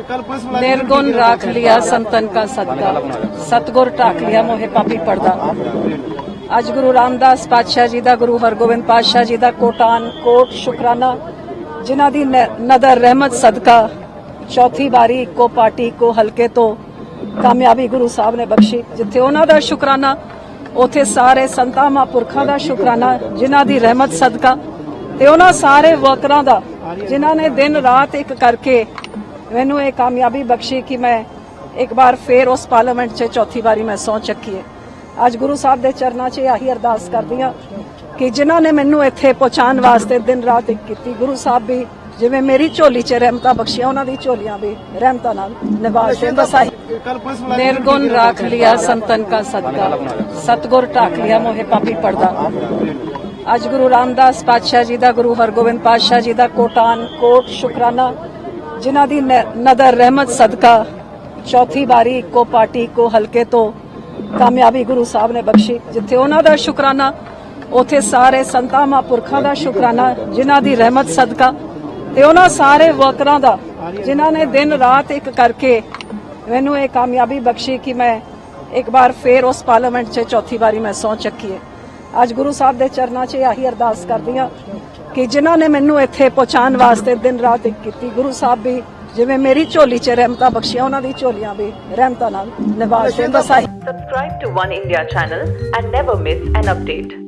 कल पुलिस मुलाजिम निर्गुण राख लिया संतन का सदका सतगुर ਢਾਕ ਲਿਆ ਮੋਹਿ ਪਾਪੀ ਪਰਦਾ ਅੱਜ ਗੁਰੂ ਰਾਮਦਾਸ ਪਾਤਸ਼ਾਹ ਜੀ ਦਾ ਗੁਰੂ ਹਰਗੋਬਿੰਦ ਪਾਤਸ਼ਾਹ ਜੀ ਦਾ ਕੋਟਾਨ ਕੋਟ ਸ਼ੁਕਰਾਨਾ ਜਿਨ੍ਹਾਂ ਦੀ ਨ- ਨਦਰ ਰਹਿਮਤ ਸਦਕਾ ਚੌਥੀ ਵਾਰੀ ਇੱਕੋ ਪਾਰਟੀ ਇੱਕੋ ਹਲਕੇ ਤੋਂ ਕਾਮਯਾਬੀ ਗੁਰੂ ਸਾਹਿਬ ਨੇ ਬਖਸ਼ੀ ਜਿੱਥੇ ਉਹਨਾਂ ਦਾ ਸ਼ੁਕਰਾਨਾ ਉਥੇ ਸਾਰੇ ਸੰਤਾਂ ਮਹਾਂਪੁਰਖਾਂ ਦਾ ਸ਼ੁਕਰਾਨਾ ਜਿਨ੍ਹਾਂ ਦੀ ਰਹਿਮਤ ਸਦਕਾ ਤੇ ਉਹਨਾਂ ਸਾਰੇ ਵਰਕਰਾਂ ਦਾ ਜਿਨ੍ਹਾਂ ਨੇ ਦਿਨ ਰਾਤ ਇੱਕ ਕਰਕੇ ਮੈਨੂੰ ਇਹ ਕਾਮਯਾਬੀ ਬਖਸ਼ੀ ਕਿ ਮੈਂ ਇੱਕ ਵਾਰ ਫੇਰ ਉਸ ਪਾਰਲੀਮੈਂਟ 'ਚ ਚੌਥੀ ਵਾਰੀ ਮੈਂ ਸੌਂ ਚੱਕੀ ਹੈ। ਅੱਜ ਗੁਰੂ ਸਾਹਿਬ ਦੇ ਚਰਨਾਂ 'ਚ ਆਹੀ ਅਰਦਾਸ ਕਰਦੀ ਆ ਕਿ ਜਿਨ੍ਹਾਂ ਨੇ ਮੈਨੂੰ ਇੱਥੇ ਪਹੁੰਚਾਉਣ ਵਾਸਤੇ ਦਿਨ ਰਾਤ ਇੱਕ ਕੀਤੀ, ਗੁਰੂ ਸਾਹਿਬ ਵੀ ਜਿਵੇਂ ਮੇਰੀ ਝੋਲੀ 'ਚ ਰਹਿਮਤਾਂ ਬਖਸ਼ਿਆ, ਉਹਨਾਂ ਦੀ ਝੋਲੀਆਂ ਵੀ ਰਹਿਮਤਾਂ ਨਾਲ ਨਿਵਾਜ ਦੇ ਬਸਾਈ ਨਿਰਗੁਣ ਰੱਖ ਲਿਆ ਸੰਤਨ ਕਾ ਸਦਕਾ, ਸਤਗੁਰ ਢਾਕ ਲਿਆ ਮੋਹੇ ਪਾਪੀ ਪਰਦਾ। ਅੱਜ ਗੁਰੂ ਰਾਮਦਾਸ ਪਾਤਸ਼ਾਹ ਜੀ ਦਾ, ਗੁਰੂ ਹਰਗੋਬਿੰਦ ਪਾਤਸ਼ਾਹ ਜੀ ਦਾ ਕੋਟਾਨ ਕੋਟ ਸ਼ੁਕਰਾਨਾ ਜਿਨ੍ਹਾਂ ਦੀ ਨਦਰ ਰਹਿਮਤ ਸਦਕਾ ਚੌਥੀ ਵਾਰੀ ਇੱਕੋ ਪਾਰਟੀ, ਇੱਕੋ ਹਲਕੇ ਤੋਂ ਕਾਮਯਾਬੀ ਗੁਰੂ ਸਾਹਿਬ ਨੇ ਬਖਸ਼ੀ, ਜਿੱਥੇ ਉਹਨਾਂ ਦਾ ਸ਼ੁਕਰਾਨਾ, ਉਥੇ ਸਾਰੇ ਸੰਤਾਂ ਮਹਾਂਪੁਰਖਾਂ ਦਾ ਸ਼ੁਕਰਾਨਾ, ਜਿਨ੍ਹਾਂ ਦੀ ਰਹਿਮਤ ਸਦਕਾ ਤੇ ਉਹਨਾਂ ਸਾਰੇ ਵਰਕਰਾਂ ਦਾ, ਜਿਨ੍ਹਾਂ ਨੇ ਦਿਨ ਰਾਤ ਇੱਕ ਕਰਕੇ ਮੈਨੂੰ ਇਹ ਕਾਮਯਾਬੀ ਬਖਸ਼ੀ ਕਿ ਮੈਂ ਇੱਕ ਵਾਰ ਫੇਰ ਉਸ ਪਾਰਲੀਮੈਂਟ 'ਚ ਚੌਥੀ ਵਾਰੀ ਮੈਂ ਸਹੁੰ ਚੱਕੀ ਹੈ। ਅੱਜ ਗੁਰੂ ਸਾਹਿਬ ਦੇ ਚਰਨਾਂ 'ਚ ਆਹੀ ਅਰਦਾਸ ਕਰਦੀ ਹਾਂ ਕਿ ਜਿਨ੍ਹਾਂ ਨੇ ਮੈਨੂੰ ਇੱਥੇ ਪਹੁੰਚਾਉਣ ਵਾਸਤੇ ਦਿਨ ਰਾਤ ਇੱਕ ਕੀਤੀ, ਗੁਰੂ ਸਾਹਿਬ ਵੀ ਜਿਵੇਂ ਮੇਰੀ ਝੋਲੀ 'ਚ ਰਹਿਮਤਾਂ ਬਖਸ਼ਿਆ, ਉਹਨਾਂ ਦੀ ਝੋਲੀਆਂ ਵੀ ਰਹਿਮਤਾਂ ਨਾਲ ਨਿਵਾਸ ਦੇ ਬਸਾਈ Subscribe to One India channel and never miss an update.